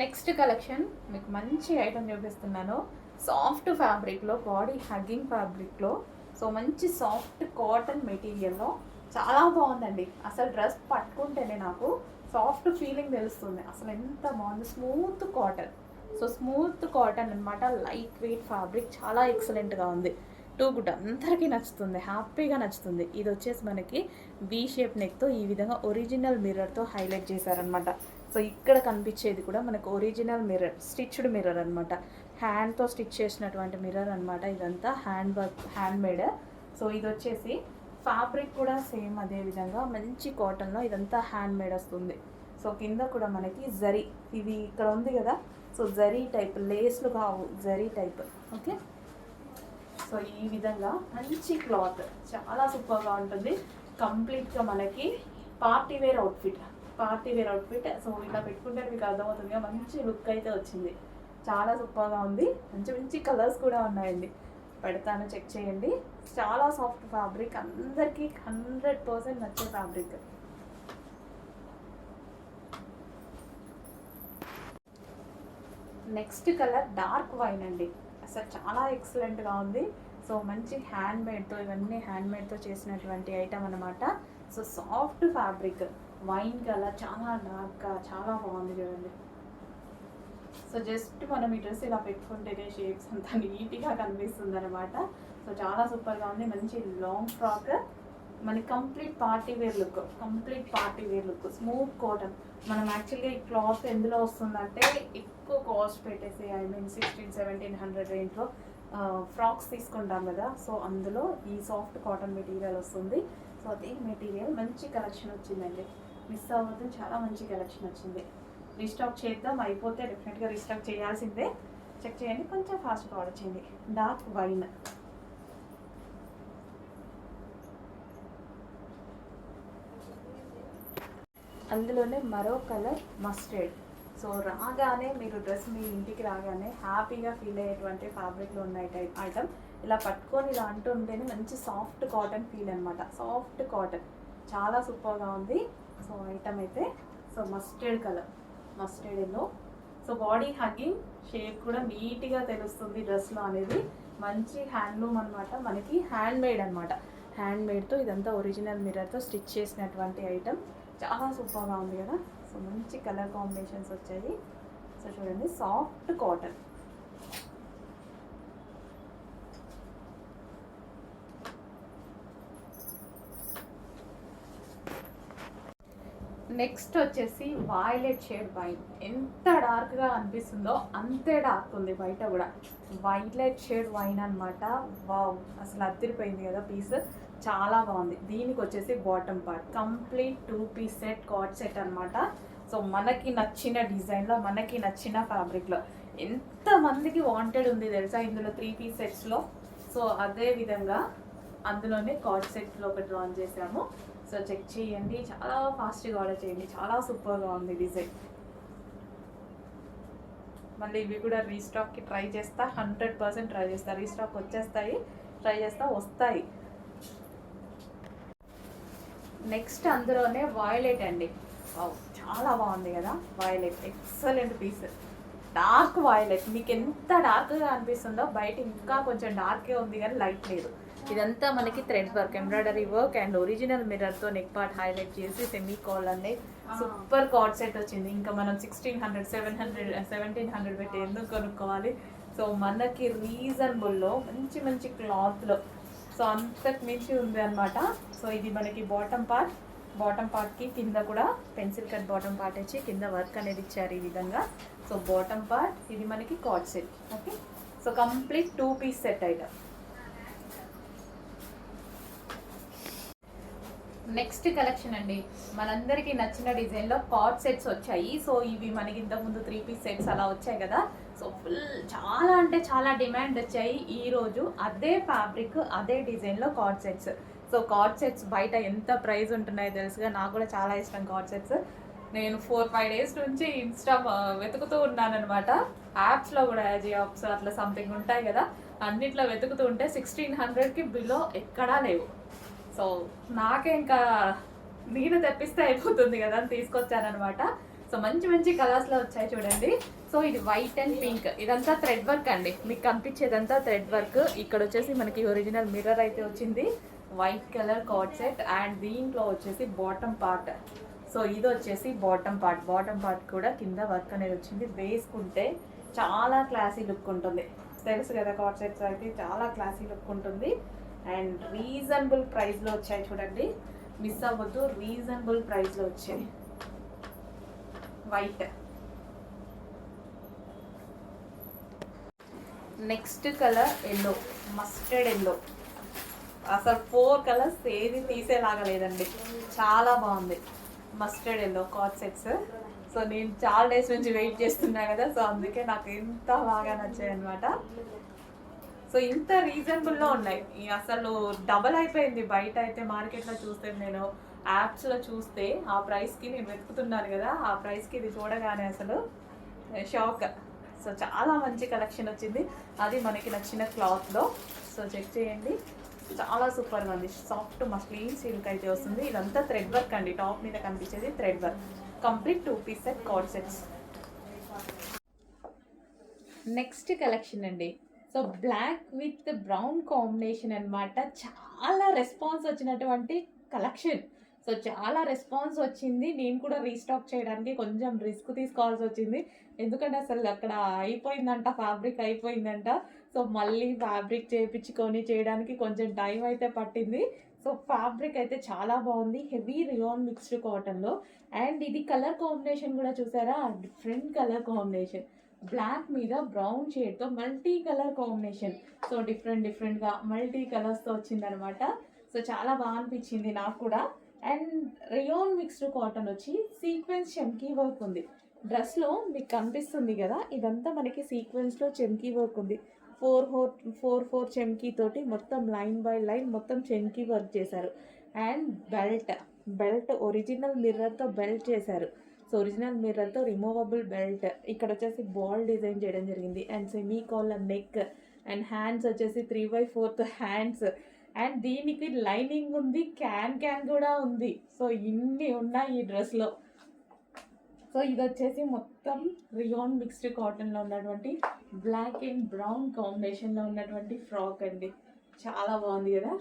Next collection మీకు మంచి item చూపిస్తున్నాను. సాఫ్ట్ ఫ్యాబ్రిక్లో బాడీ హగ్గింగ్ ఫ్యాబ్రిక్లో సో మంచి సాఫ్ట్ కాటన్ మెటీరియల్లో. చాలా బాగుందండి. అసలు డ్రెస్ పట్టుకుంటేనే నాకు సాఫ్ట్ ఫీలింగ్ తెలుస్తుంది. అసలు ఎంత బాగుంది. Smooth cotton. So smooth cotton అన్నమాట. లైట్ వెయిట్ ఫ్యాబ్రిక్ చాలా ఎక్సలెంట్గా ఉంది. Too good. అందరికీ నచ్చుతుంది. హ్యాపీగా నచ్చుతుంది. ఇది వచ్చేసి మనకి బీ షేప్ నెక్తో ఈ విధంగా ఒరిజినల్ మిర్రర్తో హైలైట్ చేశారనమాట సో ఇక్కడ కనిపించేది కూడా మనకు ఒరిజినల్ మిర్రర్ స్టిచ్డ్ మిర్రర్ అనమాట హ్యాండ్తో స్టిచ్ చేసినటువంటి మిర్రర్ అనమాట ఇదంతా hand work hand made so ఇది వచ్చేసి ఫ్యాబ్రిక్ కూడా సేమ్ అదే విధంగా మంచి కాటన్లో ఇదంతా హ్యాండ్ మేడ్ వస్తుంది. సో కింద కూడా మనకి జరీ ఇది ఇక్కడ ఉంది కదా. సో జరీ టైప్ లేస్లు కావు జరీ టైప్ ఓకే సో ఈ విధంగా మంచి క్లాత్ చాలా సూపర్గా ఉంటుంది. కంప్లీట్గా మనకి party wear outfit party wear outfit so ఇలా పెట్టుకుంటే మీకు అర్థమవుతుంది. మంచి లుక్ అయితే వచ్చింది. చాలా సూపర్గా ఉంది. మంచి మంచి కలర్స్ కూడా ఉన్నాయండి. పెడతాను చెక్ చేయండి. చాలా సాఫ్ట్ ఫ్యాబ్రిక్. అందరికీ హండ్రెడ్ పర్సెంట్ నచ్చే fabric. Next colour dark wine అండి. అసలు చాలా ఎక్సలెంట్గా ఉంది. సో మంచి హ్యాండ్ మేడ్తో ఇవన్నీ హ్యాండ్ మేడ్తో చేసినటువంటి ఐటమ్ అనమాట so soft fabric. Wine colour చాలా డార్క్గా చాలా బాగుంది చూడండి. సో జస్ట్ మనం ఈ డ్రెస్ ఇలా పెట్టుకుంటేనే షేప్స్ అంతా నీట్గా కనిపిస్తుంది అనమాట సో చాలా సూపర్గా ఉంది. మంచి లాంగ్ ఫ్రాక్ మనకి complete party wear look complete party wear look smooth cotton మనం యాక్చువల్గా ఈ క్లాత్ ఎందులో వస్తుందంటే ఎక్కువ కాస్ట్ పెట్టేసి I mean sixteen seventeen hundred రేంజ్లో ఫ్రాక్స్ తీసుకుంటాం కదా. సో అందులో ఈ సాఫ్ట్ కాటన్ మెటీరియల్ వస్తుంది. సో అదే మెటీరియల్ మంచి కలెక్షన్ వచ్చిందండి. మిస్ అవ్వద్దు. చాలా మంచి కలెక్షన్ వచ్చింది. రీస్టాక్ చేద్దాం అయిపోతే డెఫినెట్గా రీస్టాక్ చేయాల్సిందే. చెక్ చేయండి కొంచెం ఫాస్ట్గా ఆర్డర్ వచ్చింది డార్క్ వైన్. అందులోనే మరో కలర్ మస్టర్డ్ సో రాగానే మీరు డ్రెస్ మీ ఇంటికి రాగానే హ్యాపీగా ఫీల్ అయ్యేటువంటి ఫ్యాబ్రిక్లో ఉన్న టైప్ ఐటమ్ ఇలా పట్టుకొని ఇలా అంటుంటేనే మంచి సాఫ్ట్ కాటన్ ఫీల్ అనమాట సాఫ్ట్ కాటన్ చాలా సూపర్గా ఉంది. సో ఐటమ్ అయితే so mustard colour mustard yellow so body hugging shape కూడా నీట్గా తెలుస్తుంది డ్రెస్లో అనేది. మంచి హ్యాండ్లూమ్ అనమాట మనకి హ్యాండ్ మేడ్ అనమాట హ్యాండ్ మేడ్తో ఇదంతా ఒరిజినల్ మిర్రర్తో స్టిచ్ చేసినటువంటి ఐటమ్ చాలా సూపర్గా ఉంది కదా. సో మంచి కలర్ కాంబినేషన్స్ వచ్చాయి. సో చూడండి సాఫ్ట్ కాటన్ నెక్స్ట్ వచ్చేసి వైలెట్ షేడ్ వైన్ ఎంత డార్క్గా అనిపిస్తుందో అంతే డార్క్ ఉంది బయట కూడా. వైలెట్ షేడ్ వైన్ అనమాట వావ్ అసలు అదిరిపోయింది కదా పీస్ చాలా బాగుంది. దీనికి వచ్చేసి bottom part complete two piece set cord set అనమాట సో మనకి నచ్చిన డిజైన్లో మనకి నచ్చిన ఫ్యాబ్రిక్లో ఎంతమందికి వాంటెడ్ ఉంది తెలుసా ఇందులో త్రీ పీస్ సెట్స్లో సో అదే విధంగా అందులోనే కార్డ్ సెట్లో ఒకటి లాంచ్ చేసాము. ఒకసారి చెక్ చేయండి. చాలా ఫాస్ట్గా ఆర్డర్ చేయండి. చాలా సూపర్గా ఉంది డిజైన్. మళ్ళీ ఇవి కూడా రీస్టాక్కి ట్రై చేస్తా. హండ్రెడ్ పర్సెంట్ ట్రై చేస్తా. రీస్టాక్ వచ్చేస్తాయి. ట్రై చేస్తా వస్తాయి. నెక్స్ట్ అందులోనే వాయిలెట్ అండి. వావ్, చాలా బాగుంది కదా violet excellent piece dark violet మీకు ఎంత డార్క్గా అనిపిస్తుందో బయట ఇంకా కొంచెం డార్కే ఉంది కానీ లైట్ లేదు. ఇదంతా మనకి thread work embroidery work and original మిర్రర్తో neck part highlight చేసి సెమీ కాల్ అనే సూపర్ కార్డ్ సెట్ వచ్చింది. ఇంకా మనం sixteen hundred seven hundred seventeen hundred పెట్టి ఎందుకు కొనుక్కోవాలి? సో మనకి రీజనబుల్లో మంచి మంచి క్లాత్లో సో అంతకు మించి ఉంది అనమాట సో ఇది మనకి బాటమ్ పార్ట్ బాటమ్ పార్ట్కి కింద కూడా పెన్సిల్ కట్ బాటమ్ పార్ట్ వచ్చి కింద వర్క్ అనేది ఇచ్చారు ఈ విధంగా. సో బాటమ్ పార్ట్ ఇది మనకి cord set okay so complete two piece set item next collection అండి. మనందరికీ నచ్చిన డిజైన్లో కార్డ్ సెట్స్ వచ్చాయి. సో ఇవి మనకి ఇంతకుముందు త్రీ పీస్ సెట్స్ అలా వచ్చాయి కదా. సో ఫుల్ చాలా అంటే చాలా డిమాండ్ వచ్చాయి. ఈ రోజు అదే ఫ్యాబ్రిక్ అదే డిజైన్లో cord sets. So cord sets బయట ఎంత ప్రైస్ ఉంటున్నాయో తెలుసుగా. నాకు కూడా చాలా ఇష్టం కార్డ్ సెట్స్. నేను ఫోర్ ఫైవ్ డేస్ నుంచి ఇన్స్టా వెతుకుతూ ఉన్నాను అనమాట యాప్స్లో కూడా యాప్స్ అట్లా సంథింగ్ ఉంటాయి కదా. అన్నిట్లో వెతుకుతూ ఉంటే సిక్స్టీన్ హండ్రెడ్కి బిలో ఎక్కడా లేవు. సో నాకే ఇంకా నేను తెప్పిస్తే అయిపోతుంది కదా అని తీసుకొచ్చానమాట సో మంచి మంచి కలర్స్లో వచ్చాయి చూడండి. సో ఇది వైట్ అండ్ పింక్. ఇదంతా థ్రెడ్ వర్క్ అండి. మీకు కనిపించేదంతా థ్రెడ్ వర్క్. ఇక్కడ వచ్చేసి మనకి ఒరిజినల్ మిర్రర్ అయితే వచ్చింది. White colour cord set and దీంట్లో వచ్చేసి బాటమ్ పార్ట్. సో ఇది వచ్చేసి బాటమ్ పార్ట్. బాటమ్ పార్ట్ కూడా కింద వర్క్ అనేది వచ్చింది. వేసుకుంటే చాలా క్లాసీ లుక్ ఉంటుంది. తెలుసు కదా కార్డ్ సెట్స్ అయితే చాలా క్లాసీ లుక్ ఉంటుంది. అండ్ రీజనబుల్ ప్రైస్లో వచ్చాయి చూడండి. మిస్ అవ్వద్దు రీజనబుల్ ప్రైస్లో వచ్చాయి. White next colour yellow mustard yellow అసలు ఫోర్ కలర్స్ ఏది తీసేలాగా లేదండి. చాలా బాగుంది. Mustard yellow cord sets so నేను చాలా డేస్ నుంచి వెయిట్ చేస్తున్నా కదా. సో అందుకే నాకు ఎంత బాగా నచ్చాయి అనమాట సో ఇంత రీజనబుల్లో ఉన్నాయి. అసలు డబల్ అయిపోయింది. బయట అయితే మార్కెట్లో చూస్తే నేను యాప్స్లో చూస్తే ఆ ప్రైస్కి నేను వెతుకుతున్నాను కదా ఆ ప్రైస్కి ఇది చూడగానే అసలు షాక్ సో చాలా మంచి కలెక్షన్ వచ్చింది. అది మనకి నచ్చిన క్లాత్లో సో చెక్ చేయండి. చాలా సూపర్గా ఉంది. సాఫ్ట్ మస్లిన్ సిల్క్ అయితే వస్తుంది. ఇదంతా థ్రెడ్ వర్క్ అండి. టాప్ మీద కనిపించేది thread work complete two piece set cord sets next collection అండి. So black with brown combination అన్నమాట. చాలా రెస్పాన్స్ వచ్చినటువంటి కలెక్షన్. సో చాలా రెస్పాన్స్ వచ్చింది. నేను కూడా రీస్టాక్ చేయడానికి కొంచెం రిస్క్ తీసుకోవాల్సి వచ్చింది. ఎందుకంటే అసలు అక్కడ అయిపోయిందంట ఫ్యాబ్రిక్ అయిపోయిందంట. సో మళ్ళీ ఫ్యాబ్రిక్ చేయించుకొని చేయడానికి కొంచెం టైం అయితే పట్టింది. సో ఫ్యాబ్రిక్ అయితే చాలా బాగుంది. హెవీ రియోన్ మిక్స్డ్ కాటన్లో. అండ్ ఇది కలర్ కాంబినేషన్ కూడా చూసారా? Different colour combination. బ్లాక్ మీద brown షేడ్తో multi colour combination so different డిఫరెంట్గా మల్టీ కలర్స్తో వచ్చిందనమాట. సో చాలా బాగా అనిపించింది నాకు కూడా. అండ్ రియోన్ మిక్స్డ్ కాటన్ వచ్చి సీక్వెన్స్ చెమ్కీ వర్క్ ఉంది. డ్రెస్లో మీకు కనిపిస్తుంది కదా ఇదంతా మనకి సీక్వెన్స్లో చెమ్కీ వర్క్ ఉంది. ఫోర్ ఫోర్ ఫోర్ ఫోర్ చెమ్కీ తోటి మొత్తం లైన్ బై లైన్ మొత్తం చెమ్కీ వర్క్ చేశారు. అండ్ బెల్ట్ బెల్ట్ ఒరిజినల్ మిర్రర్తో బెల్ట్ చేశారు. సో ఒరిజినల్ మిర్రర్తో రిమూవబుల్ బెల్ట్ ఇక్కడ వచ్చేసి బాల్ డిజైన్ చేయడం జరిగింది. And semi collar neck and hands వచ్చేసి three by fourth hands and దీనికి లైనింగ్ ఉంది క్యాన్ క్యాన్ కూడా ఉంది. సో ఇన్ని ఉన్నాయి ఈ డ్రెస్లో సో ఇది వచ్చేసి మొత్తం రియోన్ మిక్స్డ్ కాటన్లో ఉన్నటువంటి బ్లాక్ అండ్ బ్రౌన్ కాంబినేషన్లో ఉన్నటువంటి ఫ్రాక్ అండి. చాలా బాగుంది కదా?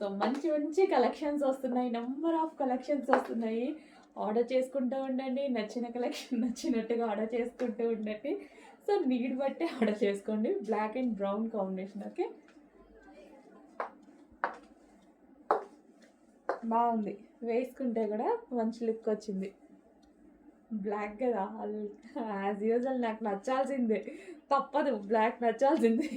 సో మంచి మంచి కలెక్షన్స్ వస్తున్నాయి. నెంబర్ ఆఫ్ కలెక్షన్స్ వస్తున్నాయి. ఆర్డర్ చేసుకుంటూ ఉండండి. నచ్చిన కలెక్షన్ నచ్చినట్టుగా ఆర్డర్ చేసుకుంటూ ఉండండి. సో నీడ్ బట్టే ఆర్డర్ చేసుకోండి. Black and brown combination okay? బాగుంది. వేసుకుంటే కూడా మంచి లుక్ వచ్చింది. బ్లాక్ కదా? యాజ్ యూజువల్ నాకు నచ్చాల్సిందే. తప్పదు. బ్లాక్ నచ్చాల్సిందే.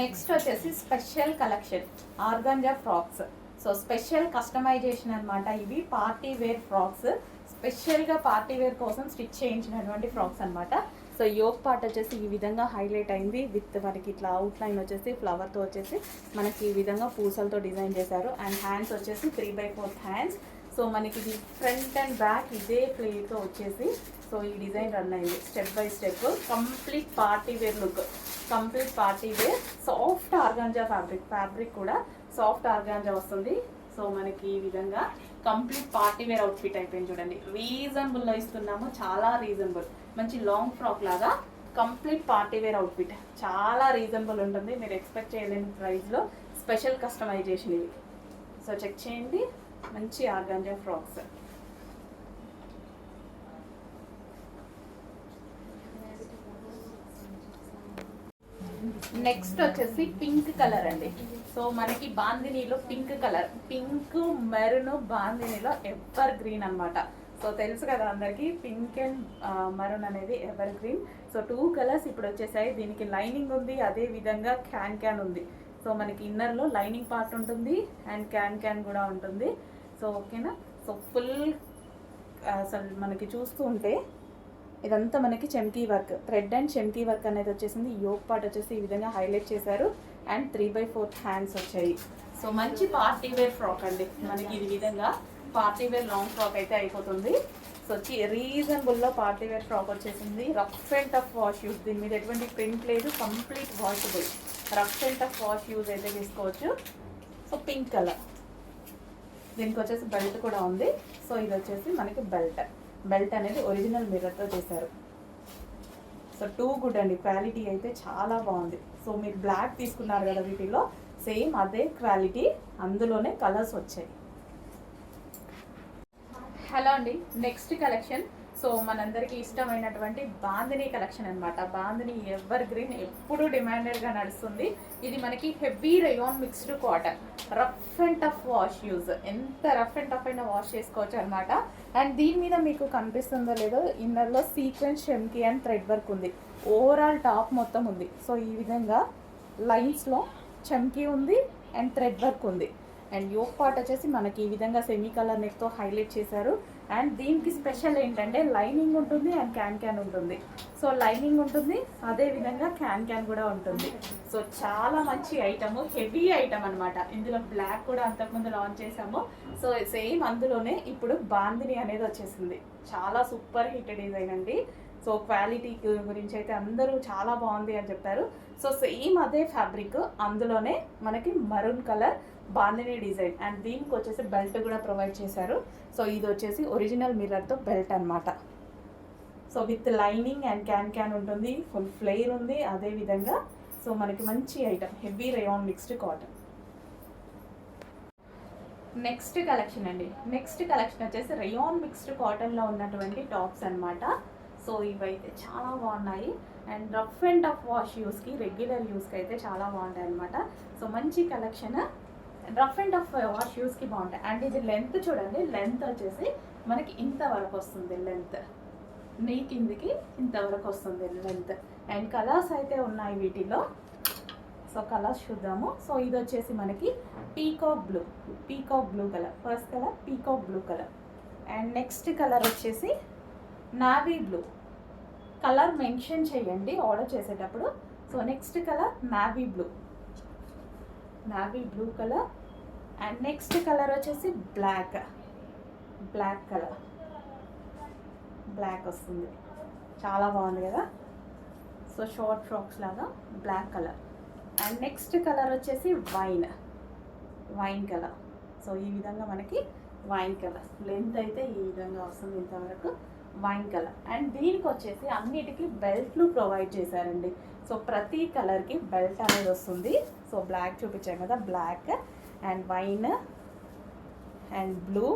నెక్స్ట్ వచ్చేసి special collection organza frocks. So special customization అనమాట ఇవి పార్టీ వేర్ ఫ్రాక్స్. స్పెషల్గా పార్టీ వేర్ కోసం స్టిచ్ చేయించినటువంటి ఫ్రాక్స్ అన్నమాట. సో యోగ్ పార్ట్ వచ్చేసి ఈ విధంగా హైలైట్ అయింది. విత్ మనకి ఇట్లా అవుట్లైన్ వచ్చేసి ఫ్లవర్తో వచ్చేసి మనకి ఈ విధంగా పూసలతో డిజైన్ చేశారు. అండ్ హ్యాండ్స్ వచ్చేసి three by fourth hands so మనకి ఇది ఫ్రంట్ అండ్ బ్యాక్ ఇదే ప్లేతో వచ్చేసి సో ఈ డిజైన్ రన్ అయింది. Step by step complete party wear look complete party wear soft organza fabric fabric కూడా సాఫ్ట్ ఆర్గాంజా వస్తుంది. సో మనకి ఈ విధంగా కంప్లీట్ పార్టీ వేర్ అవుట్ఫిట్ అయిపోయింది చూడండి. రీజనబుల్లో ఇస్తున్నాము. చాలా రీజనబుల్ మంచి లాంగ్ ఫ్రాక్ లాగా కంప్లీట్ పార్టీ వేర్ అవుట్ఫిట్ చాలా రీజనబుల్ ఉంటుంది. మీరు ఎక్స్పెక్ట్ చేయలేని ప్రైస్లో స్పెషల్ కస్టమైజేషన్ ఇది. సో చెక్ చేయండి. మంచి ఆర్గాంజా ఫ్రాక్స్. నెక్స్ట్ వచ్చేసి పింక్ కలర్ అండి. సో మనకి బాందినీలో పింక్ కలర్. పింక్ మెరూన్ బాందినీలో ఎవర్ గ్రీన్ అన్నమాట. సో తెలుసు కదా అందరికీ పింక్ అండ్ మరూన్ అనేది evergreen. So two colours ఇప్పుడు వచ్చేసాయి. దీనికి లైనింగ్ ఉంది అదే విధంగా క్యాన్ క్యాన్ ఉంది. సో మనకి ఇన్నర్లో లైనింగ్ పార్ట్ ఉంటుంది అండ్ క్యాన్ క్యాన్ కూడా ఉంటుంది. సో ఓకేనా? సో ఫుల్ అసలు మనకి చూస్తూ ఉంటే ఇదంతా మనకి చెమ్కీ వర్క్. థ్రెడ్ అండ్ చెమ్కీ వర్క్ అనేది వచ్చేసింది. యోగ్ పార్ట్ వచ్చేసి ఈ విధంగా హైలైట్ చేశారు. And three by fourth hands వచ్చాయి. సో మంచి పార్టీ వేర్ ఫ్రాక్ అండి. మనకి ఈ విధంగా పార్టీ వేర్ లాంగ్ ఫ్రాక్ అయితే అయిపోతుంది. సో రీజనబుల్లో పార్టీ వేర్ ఫ్రాక్ వచ్చేసింది. Rough and tough wash use దీని మీద ఎటువంటి ప్రింట్ లేదు. Complete washable rough and tough wash use అయితే తీసుకోవచ్చు. సో పింక్ కలర్ దీనికి వచ్చేసి బెల్ట్ కూడా ఉంది. సో ఇది వచ్చేసి మనకి బెల్ట్ బెల్ట్ అనేది ఒరిజినల్ మిర్రర్తో చేశారు. సో టూ గుడ్ అండి. క్వాలిటీ అయితే చాలా బాగుంది. సో మీరు బ్లాక్ తీసుకున్నారు కదా వీటిలో సేమ్ అదే క్వాలిటీ అందులోనే కలర్స్ వచ్చాయి. హలో అండి. నెక్స్ట్ కలెక్షన్ సో మనందరికీ ఇష్టమైనటువంటి బాందిని కలెక్షన్ అన్నమాట. బాందిని ఎవర్ గ్రీన్ ఎప్పుడు డిమాండెడ్గా నడుస్తుంది. ఇది మనకి heavy rayon mixed cotton. Rough and tough wash use. ఎంత రఫ్ అండ్ టఫ్ అయినా వాష్ చేసుకోవచ్చు అనమాట అండ్ దీని మీద మీకు కనిపిస్తుందో లేదో ఇన్నర్లో సీక్వెన్స్ షెమ్కి అండ్ థ్రెడ్ వర్క్ ఉంది. ఓవరాల్ టాప్ మొత్తం ఉంది. సో ఈ విధంగా లైన్స్లో చమ్కీ ఉంది అండ్ థ్రెడ్ వర్క్ ఉంది. అండ్ యోక్ పార్ట్ వచ్చేసి మనకి ఈ విధంగా సెమీ కలర్ నెక్తో హైలైట్ చేశారు. అండ్ దీనికి స్పెషల్ ఏంటంటే లైనింగ్ ఉంటుంది అండ్ క్యాన్ క్యాన్ ఉంటుంది. సో లైనింగ్ ఉంటుంది అదే విధంగా క్యాన్ క్యాన్ కూడా ఉంటుంది. సో చాలా మంచి ఐటమ్ హెవీ ఐటమ్ అన్నమాట. ఇందులో బ్లాక్ కూడా అంతకుముందు లాంచ్ చేసాము సో సేమ్ అందులోనే ఇప్పుడు బాందిని అనేది వచ్చేసింది. చాలా సూపర్ హిట్ డిజైన్ అండి. సో క్వాలిటీ గురించి అయితే అందరూ చాలా బాగుంది అని చెప్పారు. సో సేమ్ అదే ఫ్యాబ్రిక్ అందులోనే మనకి maroon colour bandhani design. And దీనికి వచ్చేసి బెల్ట్ కూడా ప్రొవైడ్ చేశారు. సో ఇది వచ్చేసి ఒరిజినల్ మిర్రర్తో బెల్ట్ అనమాట so with lining and can can ఉంటుంది. ఫుల్ ఫ్లేర్ ఉంది. అదే విధంగా సో మనకి మంచి item. Heavy rayon mixed cotton. Next collection అండి. నెక్స్ట్ కలెక్షన్ వచ్చేసి రేయాన్ మిక్స్డ్ కాటన్లో ఉన్నటువంటి టాప్స్ అన్నమాట. సో ఇవైతే చాలా బాగున్నాయి. And rough and tough wash యూస్కి regular యూస్కి అయితే చాలా బాగుంటాయి అనమాట సో మంచి collection. Rough and tough wash యూస్కి బాగుంటాయి. అండ్ ఇది లెంత్ చూడండి. లెంత్ వచ్చేసి మనకి ఇంత వరకు వస్తుంది లెంత్ నీ కిందికి ఇంతవరకు వస్తుంది లెంత్ అండ్ కలర్స్ అయితే ఉన్నాయి వీటిలో. సో కలర్స్ చూద్దాము. సో ఇది వచ్చేసి మనకి peacock blue peacock blue colour first colour peacock blue colour and next colour వచ్చేసి నావీ బ్లూ కలర్ మెన్షన్ చేయండి ఆర్డర్ చేసేటప్పుడు. So next colour navy blue navy blue colour and next colour వచ్చేసి black black colour black వస్తుంది. చాలా బాగుంది కదా? So short frocks లాగా black colour and next colour వచ్చేసి వైన్ వైన్ కలర్ సో ఈ విధంగా మనకి వైన్ కలర్ లెంత్ అయితే ఈ విధంగా వస్తుంది ఇంతవరకు. వైన్ కలర్ అండ్ దీనికి వచ్చేసి అన్నిటికీ బెల్ట్లు ప్రొవైడ్ చేశారండి. సో ప్రతి కలర్కి బెల్ట్ అనేది వస్తుంది. సో బ్లాక్ చూపించాం కదా black and wine and blue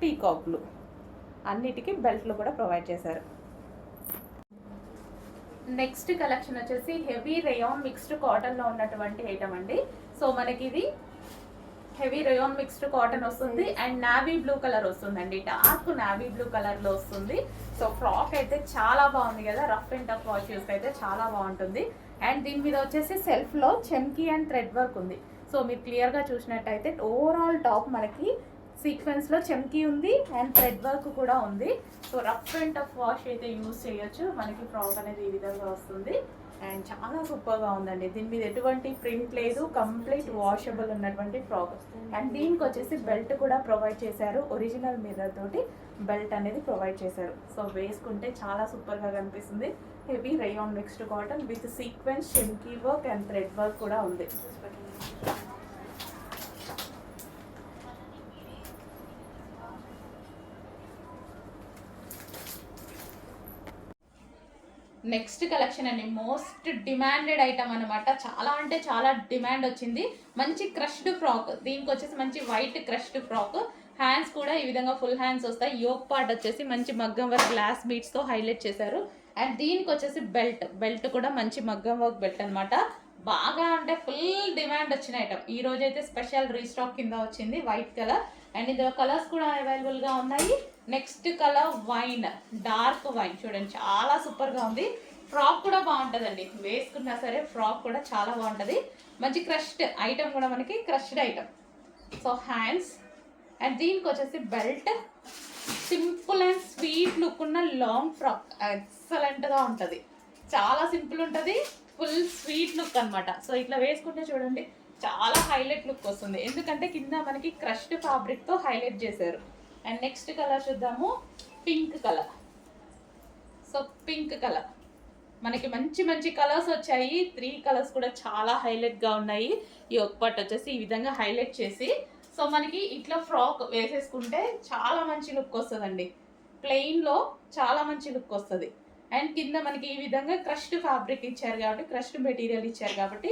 peacock blue. అన్నిటికీ బెల్ట్లు కూడా ప్రొవైడ్ చేశారు. నెక్స్ట్ కలెక్షన్ వచ్చేసి హెవీ రేయాన్ మిక్స్డ్ కాటన్లో ఉన్నటువంటి ఐటమ్ అండి. సో మనకి ఇది హెవీ రేయాన్ మిక్స్డ్ కాటన్ వస్తుంది. అండ్ నావీ బ్లూ కలర్ వస్తుందండి. డార్క్ నావీ బ్లూ కలర్లో వస్తుంది. సో ఫ్రాక్ అయితే చాలా బాగుంది కదా. Rough and tough wash use అయితే చాలా బాగుంటుంది. అండ్ దీని మీద వచ్చేసి సెల్ఫ్లో చెమ్కీ అండ్ థ్రెడ్ వర్క్ ఉంది. సో మీరు క్లియర్గా చూసినట్టయితే ఓవరాల్ టాప్ మనకి సీక్వెన్స్లో చెమ్కీ ఉంది అండ్ థ్రెడ్ వర్క్ కూడా ఉంది. So rough and tough wash అయితే యూస్ చేయొచ్చు. మనకి ఫ్రాక్ అనేది ఈ విధంగా వస్తుంది. అండ్ చాలా సూపర్గా ఉందండి. దీని మీద ఎటువంటి ప్రింట్ లేదు. కంప్లీట్ వాషబుల్ ఉన్నటువంటి ఫ్రాక్ అండ్ దీనికి వచ్చేసి బెల్ట్ కూడా ప్రొవైడ్ చేశారు. ఒరిజినల్ మిర్రర్ తోటి బెల్ట్ అనేది ప్రొవైడ్ చేశారు. సో వేసుకుంటే చాలా సూపర్గా కనిపిస్తుంది. Heavy rayon mixed cotton with sequence chamki work and thread work కూడా ఉంది. నెక్స్ట్ కలెక్షన్ అండి. మోస్ట్ డిమాండెడ్ ఐటమ్ అనమాట చాలా అంటే చాలా డిమాండ్ వచ్చింది. మంచి క్రష్డ్ ఫ్రాక్ దీనికి వచ్చేసి మంచి వైట్ క్రష్డ్ ఫ్రాక్ హ్యాండ్స్ కూడా ఈ విధంగా ఫుల్ హ్యాండ్స్ వస్తాయి. యోక్ పార్ట్ వచ్చేసి మంచి మగ్గం వర్క్ గ్లాస్ బీట్స్తో హైలైట్ చేశారు. అండ్ దీనికి వచ్చేసి బెల్ట్ బెల్ట్ కూడా మంచి మగ్గం వర్క్ బెల్ట్ అనమాట బాగా అంటే ఫుల్ డిమాండ్ వచ్చిన ఐటమ్ ఈ రోజైతే స్పెషల్ రీస్టాక్ కింద వచ్చింది. వైట్ కలర్ అండ్ ఇందులో కలర్స్ కూడా అవైలబుల్గా ఉన్నాయి. Next colour wine dark wine చూడండి చాలా సూపర్గా ఉంది. ఫ్రాక్ కూడా బాగుంటుందండి. వేసుకున్నా సరే ఫ్రాక్ కూడా చాలా బాగుంటుంది. మంచి క్రష్డ్ ఐటమ్ కూడా మనకి crushed item so hands and దీనికి వచ్చేసి belt simple and sweet look ఉన్న లాంగ్ ఫ్రాక్ ఎక్సలెంట్గా ఉంటుంది. చాలా సింపుల్ ఉంటుంది. ఫుల్ స్వీట్ లుక్ అన్నమాట. సో ఇట్లా వేసుకుంటే చూడండి చాలా హైలైట్ లుక్ వస్తుంది. ఎందుకంటే కింద మనకి క్రష్డ్ ఫ్యాబ్రిక్తో హైలైట్ చేశారు. అండ్ నెక్స్ట్ కలర్ చూద్దాము. Pink colour. So pink colour. మనకి మంచి మంచి కలర్స్ వచ్చాయి. త్రీ కలర్స్ కూడా చాలా హైలైట్గా ఉన్నాయి. ఈ ఒక పట్టు వచ్చేసి ఈ విధంగా హైలైట్ చేసి సో మనకి ఇట్లా ఫ్రాక్ వేసేసుకుంటే చాలా మంచి లుక్ వస్తుందండి. ప్లెయిన్లో చాలా మంచి లుక్ వస్తుంది. అండ్ కింద మనకి ఈ విధంగా క్రష్డ్ ఫ్యాబ్రిక్ ఇచ్చారు కాబట్టి క్రష్డ్ మెటీరియల్ ఇచ్చారు కాబట్టి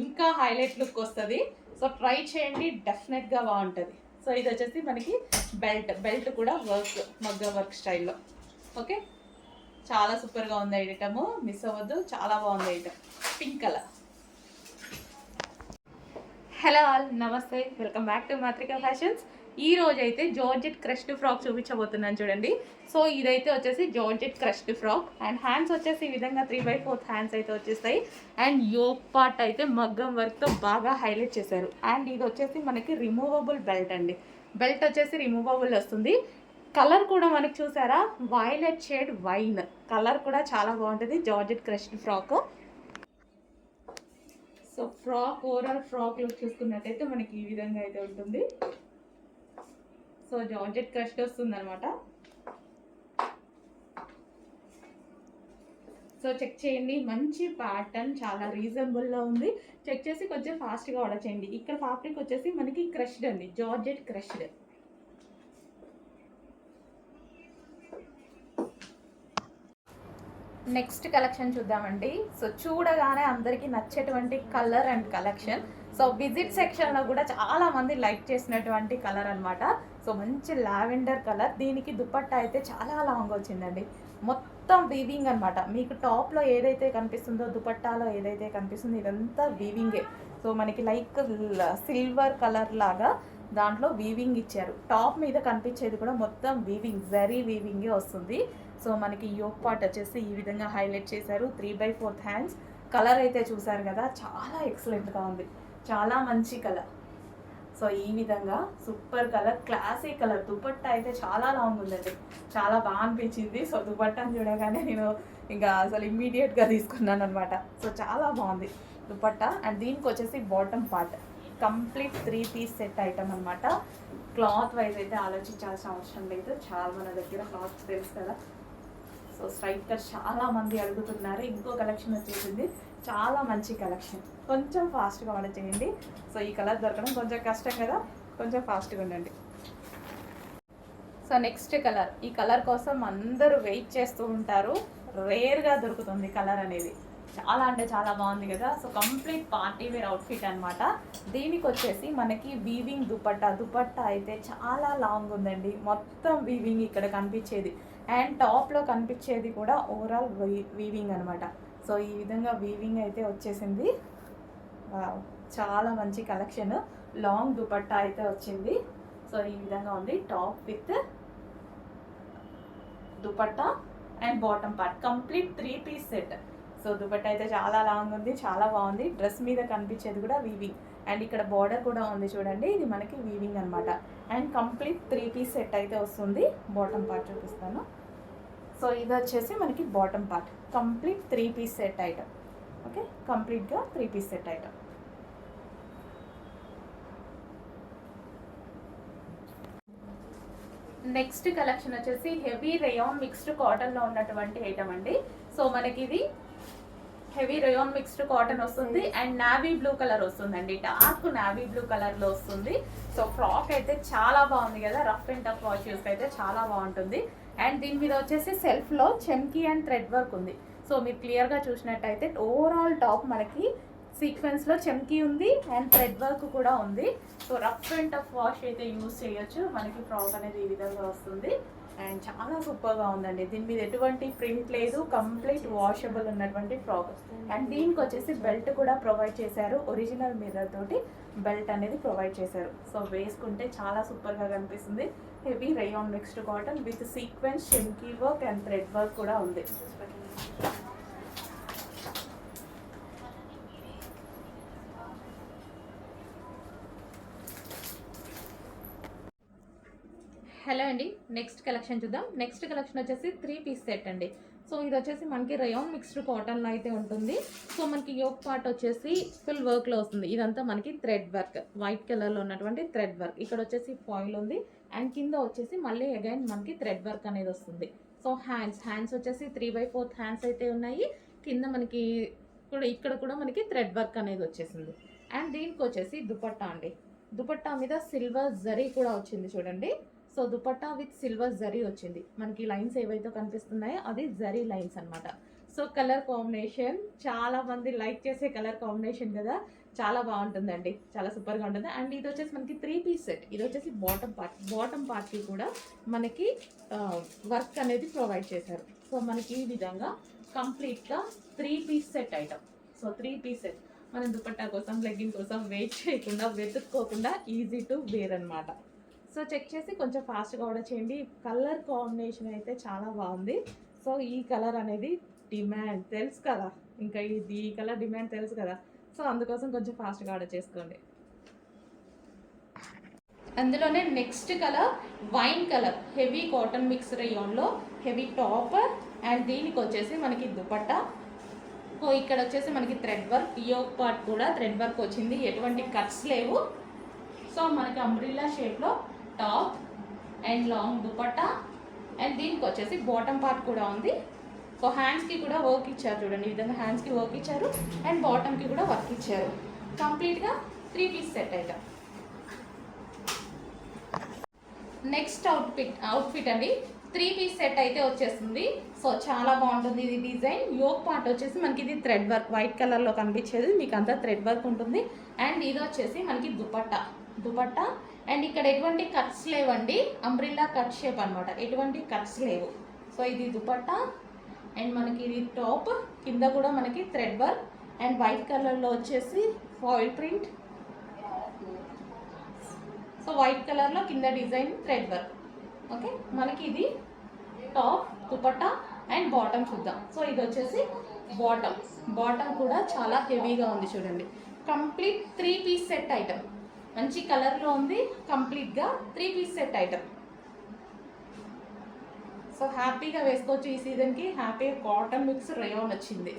ఇంకా హైలైట్ లుక్ వస్తుంది. సో ట్రై చేయండి డెఫినెట్గా బాగుంటుంది. సో ఇది వచ్చేసి మనకి బెల్ట్ బెల్ట్ కూడా వర్క్ మగ్గ వర్క్ స్టైల్లో ఓకే చాలా సూపర్గా ఉంది ఐటమ్ మిస్ అవ్వద్దు చాలా బాగుంది item pink colour hello all నమస్తే. Welcome back to Matrika fashions ఈ రోజు అయితే జార్జెట్ క్రష్డ్ ఫ్రాక్ చూపించబోతున్నాను చూడండి. సో ఇదైతే వచ్చేసి georgette crushed frock. And hands వచ్చేసి ఈ విధంగా త్రీ బై ఫోర్త్ హ్యాండ్స్ అయితే వచ్చేస్తాయి. అండ్ యోక్ పార్ట్ అయితే మగ్గం వర్క్తో బాగా హైలైట్ చేశారు. అండ్ ఇది వచ్చేసి మనకి రిమూవబుల్ బెల్ట్ అండి. బెల్ట్ వచ్చేసి రిమూవబుల్ వస్తుంది. కలర్ కూడా మనకి చూసారా? వైలెట్ షేడ్ వైన్ కలర్ కూడా చాలా బాగుంటుంది. Georgette crushed frock. So frock overall frock look చూసుకున్నట్టయితే మనకి ఈ విధంగా అయితే ఉంటుంది. సో జార్జెట్ క్రష్డ్ వస్తుంది అనమాట సో చెక్ చేయండి మంచి ప్యాటర్న్ చాలా రీజనబుల్లో ఉంది. చెక్ చేసి కొంచెం ఫాస్ట్గా ఆర్డర్ చేయండి. ఇక్కడ ఫ్యాబ్రిక్ వచ్చేసి మనకి క్రష్డ్ అండి జార్జెట్ క్రష్డ్ నెక్స్ట్ కలెక్షన్ చూద్దామండి. సో చూడగానే అందరికీ నచ్చేటువంటి colour and collection so visit సెక్షన్లో కూడా చాలా మంది లైక్ చేసినటువంటి కలర్ అనమాట సో మంచి లావెండర్ కలర్. దీనికి దుపట్టా అయితే చాలా లాంగ్ వచ్చిందండి. మొత్తం వీవింగ్ అన్నమాట. మీకు టాప్లో ఏదైతే కనిపిస్తుందో దుపట్టాలో ఏదైతే కనిపిస్తుందో ఇదంతా వీవింగే సో మనకి లైక్ సిల్వర్ కలర్ లాగా దాంట్లో వీవింగ్ ఇచ్చారు. టాప్ మీద కనిపించేది కూడా మొత్తం వీవింగ్ జరీ వీవింగే వస్తుంది. సో మనకి యోక్ పార్ట్ వచ్చేసి ఈ విధంగా హైలైట్ చేశారు. Three by fourth hands colour అయితే చూసారు కదా చాలా ఎక్సలెంట్గా ఉంది. చాలా మంచి కలర్. సో ఈ విధంగా super colour classy colour. Dupatta అయితే చాలా లాంగ్ ఉందండి. చాలా బాగా అనిపించింది. సో దుపట్టాను చూడగానే నేను ఇంకా అసలు ఇమ్మీడియట్గా తీసుకున్నాను అనమాట సో చాలా బాగుంది దుపట్టా. అండ్ దీనికి వచ్చేసి bottom part complete three piece set item అనమాట క్లాత్ వైజ్ అయితే ఆలోచించాల్సిన అవసరం లేదు. చాలా మన దగ్గర క్లాత్ తెలుసు కదా. సో స్ట్రైట్ కట్ చాలా మంది అడుగుతున్నారు. ఇంకో కలెక్షన్ వచ్చేసింది. చాలా మంచి కలెక్షన్ కొంచెం ఫాస్ట్గా ఆర్డర్ చేయండి సో ఈ కలర్ దొరకడం కొంచెం కష్టం కదా. కొంచెం ఫాస్ట్గా ఉండండి. So next colour. ఈ కలర్ కోసం అందరూ వెయిట్ చేస్తూ ఉంటారు. రేర్గా దొరుకుతుంది కలర్ అనేది. చాలా అంటే చాలా బాగుంది కదా. So complete party wear outfit అనమాట దీనికి వచ్చేసి మనకి వీవింగ్ దుపట్టా. దుపట్టా అయితే చాలా లాంగ్ ఉందండి. మొత్తం వీవింగ్ ఇక్కడ కనిపించేది. అండ్ టాప్లో కనిపించేది కూడా ఓవరాల్ వీవింగ్ అనమాట సో ఈ విధంగా వీవింగ్ అయితే వచ్చేసింది. చాలా మంచి కలెక్షన్ లాంగ్ దుపట్టా అయితే వచ్చింది. సో ఈ విధంగా ఉంది. Top with dupatta and bottom part complete three piece set so dupatta అయితే చాలా లాంగ్ ఉంది చాలా బాగుంది. డ్రెస్ మీద కనిపించేది కూడా వీవింగ్ అండ్ ఇక్కడ బార్డర్ కూడా ఉంది చూడండి. ఇది మనకి వీవింగ్ అనమాట and complete three piece set అయితే వస్తుంది. బాటమ్ పార్ట్ చూపిస్తాను. సో ఇది వచ్చేసి మనకి bottom part complete three piece set item okay కంప్లీట్గా three piece set item next collection వచ్చేసి హెవీ రేయాన్ మిక్స్డ్ కాటన్లో ఉన్నటువంటి ఐటమ్ అండి. సో మనకి ఇది హెవీ రేయాన్ మిక్స్డ్ కాటన్ వస్తుంది అండ్ నావీ బ్లూ కలర్ వస్తుందండి. డార్క్ నావీ బ్లూ కలర్లో వస్తుంది. సో ఫ్రాక్ అయితే చాలా బాగుంది కదా. Rough and tough wash use అయితే చాలా బాగుంటుంది. అండ్ దీని మీద వచ్చేసి సెల్ఫ్లో చెమ్కీ అండ్ థ్రెడ్ వర్క్ ఉంది. సో మీరు క్లియర్గా చూసినట్టయితే ఓవరాల్ టాప్ మనకి సీక్వెన్స్లో చెమ్కీ ఉంది అండ్ థ్రెడ్ వర్క్ కూడా ఉంది. So rough and tough wash అయితే యూస్ చేయొచ్చు. మనకి ఫ్రాక్ అనేది ఈ విధంగా వస్తుంది. అండ్ చాలా సూపర్గా ఉందండి. దీని మీద ఎటువంటి ప్రింట్ లేదు. కంప్లీట్ వాషబుల్ ఉన్నటువంటి ఫ్రాక్ అండ్ దీనికి వచ్చేసి బెల్ట్ కూడా ప్రొవైడ్ చేశారు. ఒరిజినల్ మిర్రర్ తోటి బెల్ట్ అనేది ప్రొవైడ్ చేశారు. సో వేసుకుంటే చాలా సూపర్గా కనిపిస్తుంది. Heavy rayon mixed cotton with sequence chamki work and thread work కూడా ఉంది. హలో అండి నెక్స్ట్ కలెక్షన్ చూద్దాం. నెక్స్ట్ కలెక్షన్ వచ్చేసి త్రీ పీస్ సెట్ అండి. సో ఇది వచ్చేసి మనకి రయోన్ మిక్స్డ్ కాటన్లో అయితే ఉంటుంది. సో మనకి యోక్ పార్ట్ వచ్చేసి ఫుల్ వర్క్లో వస్తుంది. ఇదంతా మనకి థ్రెడ్ వర్క్ వైట్ కలర్లో ఉన్నటువంటి థ్రెడ్ వర్క్ ఇక్కడ వచ్చేసి ఫాయిల్ ఉంది. అండ్ కింద వచ్చేసి మళ్ళీ అగైన్ మనకి థ్రెడ్ వర్క్ అనేది వస్తుంది. సో హ్యాండ్స్ హ్యాండ్స్ వచ్చేసి త్రీ బై ఫోర్త్ హ్యాండ్స్ అయితే ఉన్నాయి. కింద మనకి కూడా ఇక్కడ కూడా మనకి థ్రెడ్ వర్క్ అనేది వచ్చేసింది. అండ్ దీనికి వచ్చేసి దుపట్టా అండి. దుపట్టా మీద సిల్వర్ జరీ కూడా వచ్చింది చూడండి. So dupatta with silver zari వచ్చింది. మనకి లైన్స్ ఏవైతే కనిపిస్తున్నాయో అది జరీ లైన్స్ అనమాట సో కలర్ కాంబినేషన్ చాలా మంది లైక్ చేసే కలర్ కాంబినేషన్ కదా. చాలా బాగుంటుందండి. చాలా సూపర్గా ఉంటుంది. అండ్ ఇది వచ్చేసి మనకి త్రీ పీస్ సెట్. ఇది వచ్చేసి బాటమ్ పార్ట్ బాటమ్ పార్ట్కి కూడా మనకి వర్క్ అనేది ప్రొవైడ్ చేశారు. సో మనకి ఈ విధంగా కంప్లీట్గా three piece set item. So three piece set. మనం దుపట్టా కోసం లెగ్గిన్ కోసం వెయిట్ చేయకుండా వెతుక్కోకుండా ఈజీ టు వేర్ అనమాట సో చెక్ చేసి కొంచెం ఫాస్ట్గా ఆర్డర్ చేయండి. కలర్ కాంబినేషన్ అయితే చాలా బాగుంది. సో ఈ కలర్ అనేది డిమాండ్ తెలుసు కదా. ఇంకా ఇది ఈ కలర్ డిమాండ్ తెలుసు కదా. సో అందుకోసం కొంచెం ఫాస్ట్గా ఆర్డర్ చేసుకోండి. అందులోనే next colour wine colour. Heavy cotton mix రేయాన్లో heavy topper. And దీనికి వచ్చేసి మనకి దుపట్టా. సో ఇక్కడ వచ్చేసి మనకి థ్రెడ్ వర్క్. ఈ పార్ట్ కూడా థ్రెడ్ వర్క్ వచ్చింది. ఎటువంటి కట్స్ లేవు. సో మనకి అంబ్రిల్లా షేప్లో top and long dupatta and దీనికి వచ్చేసి బాటమ్ పార్ట్ కూడా ఉంది. సో హ్యాండ్స్కి కూడా వర్క్ ఇచ్చారు చూడండి ఈ విధంగా హ్యాండ్స్కి వర్క్ ఇచ్చారు అండ్ బాటమ్కి కూడా వర్క్ ఇచ్చారు. కంప్లీట్గా త్రీ పీస్ సెట్ అయితే. నెక్స్ట్ అవుట్ఫిట్ అవుట్ఫిట్ అండి. త్రీ పీస్ సెట్ అయితే వచ్చేస్తుంది సో చాలా బాగుంటుంది ఇది డిజైన్ యోక్ పార్ట్ వచ్చేసి మనకి ఇది థ్రెడ్ వర్క్ వైట్ కలర్లో కనిపించేది. మీకు అంతా థ్రెడ్ వర్క్ ఉంటుంది. అండ్ ఇది వచ్చేసి మనకి దుపట్టా. దుపట్టా. అండ్ ఇక్కడ ఎటువంటి కట్స్ లేవండి. అంబ్రిల్లా కట్ షేప్ అనమాట ఎటువంటి కట్స్ లేవు. సో ఇది దుపట్టా. అండ్ మనకి ఇది టాప్. కింద కూడా మనకి థ్రెడ్ వర్క్. అండ్ వైట్ కలర్లో వచ్చేసి ఫాయిల్ ప్రింట్. సో వైట్ కలర్లో కింద డిజైన్ థ్రెడ్ వర్క్. ఓకే? మనకి ఇది టాప్ దుపట్టా అండ్ బాటమ్ చూద్దాం. సో ఇది వచ్చేసి బాటమ్. బాటమ్ కూడా చాలా హెవీగా ఉంది చూడండి. Complete three piece set item. మంచి కలర్లో ఉంది కంప్లీట్గా three piece set item so హ్యాపీగా వేసుకోవచ్చు ఈ సీజన్కి హ్యాపీగా కాటన్ మిక్స్ రేయాన్ వచ్చింది.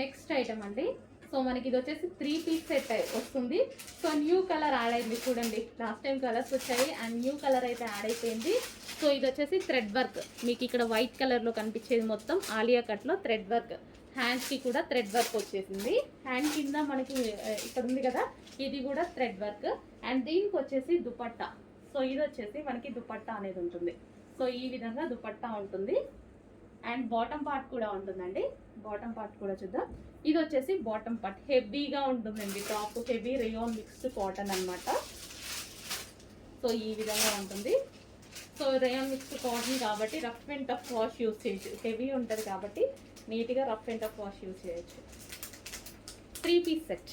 నెక్స్ట్ ఐటమ్ అండి. సో మనకి ఇది వచ్చేసి త్రీ పీస్ సెట్ వస్తుంది. సో న్యూ కలర్ యాడ్ అయింది చూడండి. లాస్ట్ టైం కలర్స్ వచ్చాయి అండ్ న్యూ కలర్ అయితే యాడ్ అయిపోయింది. సో ఇది వచ్చేసి థ్రెడ్ వర్క్ మీకు ఇక్కడ వైట్ కలర్లో కనిపించేది మొత్తం ఆలియా కట్లో థ్రెడ్ వర్క్ హ్యాండ్స్కి కూడా థ్రెడ్ వర్క్ వచ్చేసింది. హ్యాండ్ కింద మనకి ఇక్కడ ఉంది కదా ఇది కూడా థ్రెడ్ వర్క్ అండ్ దీనికి వచ్చేసి దుపట్టా. సో ఇది వచ్చేసి మనకి దుపట్టా అనేది ఉంటుంది. సో ఈ విధంగా దుపట్టా ఉంటుంది. అండ్ బాటమ్ పార్ట్ కూడా ఉంటుందండి. బాటమ్ పార్ట్ కూడా చూద్దాం. ఇది వచ్చేసి బాటమ్ పార్ట్ హెవీగా ఉంటుందండి top heavy rayon mixed cotton అన్నమాట. సో ఈ విధంగా ఉంటుంది. సో రేయాన్ మిక్స్డ్ కాటన్ కాబట్టి rough and tough wash use చేయొచ్చు. హెవీ ఉంటుంది కాబట్టి నీట్గా rough and tough wash use చేయొచ్చు. Three piece set